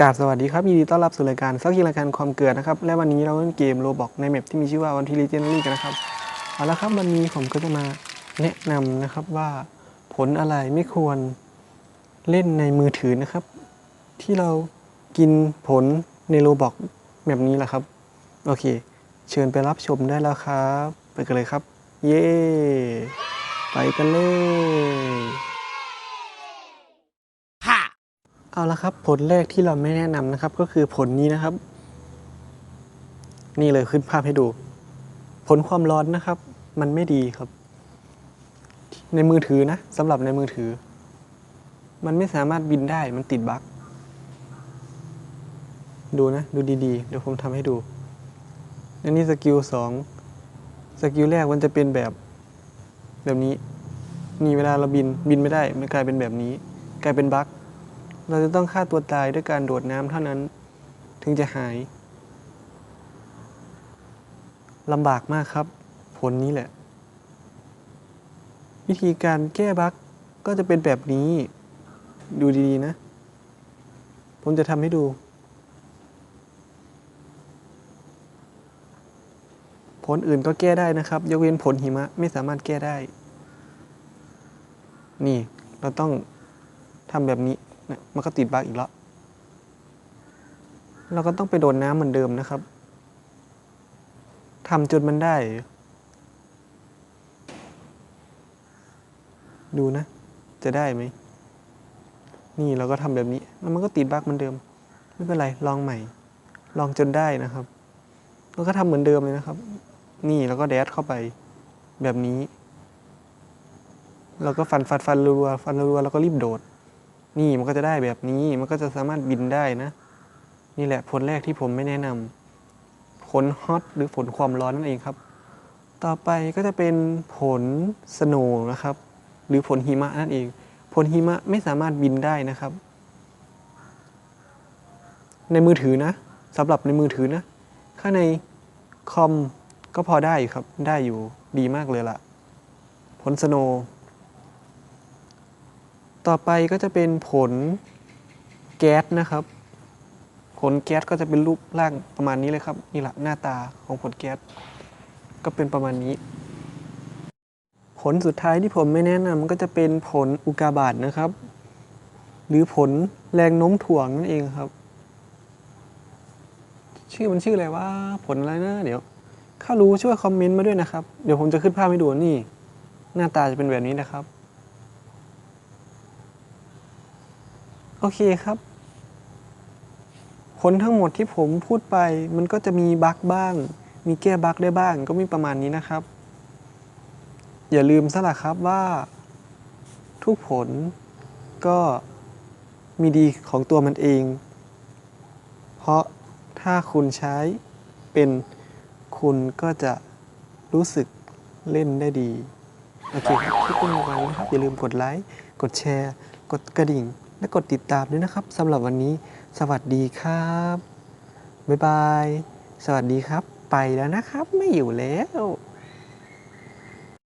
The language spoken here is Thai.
กาบสวัสดีครับยินดีต้อนรับสู่รายการซักกีรายการความเกิดนะครับ และวันนี้เราเล่นเกมโรบอกในแมปที่มีชื่อว่าวันทีลีเจนนี่กันนะครับเอาละครับวันนี้ผมก็จะมาแนะนำนะครับว่าผลอะไรไม่ควรเล่นในมือถือนะครับ ที่เรากินผลในโรบอกแบบนี้แหละครับ โอเค เชิญไปรับชมได้แล้วครับ ไปกันเลยครับ เย้ไปกันเลย เอาละครับ ผลแรกที่เราไม่แนะนำนะครับ ก็คือผลนี้นะครับ นี่เลยขึ้นภาพให้ดู ผลความร้อนนะครับ มันไม่ดีครับ ในมือถือนะสำหรับในมือถือ มันไม่สามารถบินได้มันติดบั๊กดูนะ ดูดีๆ เดี๋ยวผมทำให้ดูอันนี้สกิลสองสกิลแรกมันจะเป็นแบบแบบนี้ นี่เวลาเราบินบินไม่ได้ มันกลายเป็นแบบนี้ กลายเป็นบั๊ก เราจะต้องฆ่าตัวตายด้วยการโดดน้ำเท่านั้น ถึงจะหายลำบากมากครับ ผลนี้แหละ วิธีการแก้บั๊กก็จะเป็นแบบนี้ ดูดีๆนะ ผมจะทำให้ดูผลอื่นก็แก้ได้นะครับ ยกเว้นผลหิมะไม่สามารถแก้ได้ นี่ เราต้องทำแบบนี้ เนี่ยมันก็ติดบั๊กอีกแล้วเราก็ต้องไปโดนน้ำเหมือนเดิมนะครับทำจนมันได้ ดูนะ จะได้ไหม นี่เราก็ทำแบบนี้แล้วมันก็ติดบั๊กเหมือนเดิม ไม่เป็นไร ลองใหม่ ลองจนได้นะครับแล้วก็ทำเหมือนเดิมเลยนะครับ นี่แล้วก็แดดเข้าไปแบบนี้เราก็ฟันฟันฟันรัวฟันรัวแล้วก็รีบโดด นี่มันก็จะได้แบบนี้มันก็จะสามารถบินได้นะ นี่แหละผลแรกที่ผมไม่แนะนำผลฮอตหรือผลความร้อนนั่นเองครับ ต่อไปก็จะเป็นผลสโนว์นะครับ หรือผลหิมะนั่นเอง ผลหิมะไม่สามารถบินได้นะครับ ในมือถือนะสำหรับในมือถือนะ ข้างในคอมก็พอได้อยู่ครับ ได้อยู่ดีมากเลยล่ะ ผลสโนว์ ต่อไปก็จะเป็นผลแก๊สนะครับ ผลแก๊สก็จะเป็นรูปร่างประมาณนี้เลยครับนี่แหละหน้าตาของผลแก๊สก็เป็นประมาณนี้ ผลสุดท้ายที่ผมไม่แนะนำก็จะเป็นผลอุกาบาตนะครับ หรือผลแรงโน้มถ่วงนั่นเองครับ ชื่อมันชื่ออะไรว่าผลอะไรนะเดี๋ยวถ้ารู้ช่วยคอมเมนต์มาด้วยนะครับ เดี๋ยวผมจะขึ้นภาพให้ดูนี่ หน้าตาจะเป็นแบบนี้นะครับ โอเคครับ ผลทั้งหมดที่ผมพูดไปมันก็จะมีบั๊กบ้าง มีแก้บั๊กได้บ้างก็มีประมาณนี้นะครับ อย่าลืมซะละครับว่า ทุกผลก็มีดีของตัวมันเอง เพราะถ้าคุณใช้เป็นคุณก็จะรู้สึกเล่นได้ดี โอเคครับทุกคนระวังนะครับ อย่าลืมกดไลค์ กดแชร์ กดกระดิ่ง และกดติดตามด้วยนะครับสำหรับวันนี้ สวัสดีครับ บ๊ายบาย สวัสดีครับ ไปแล้วนะครับ ไม่อยู่แล้ว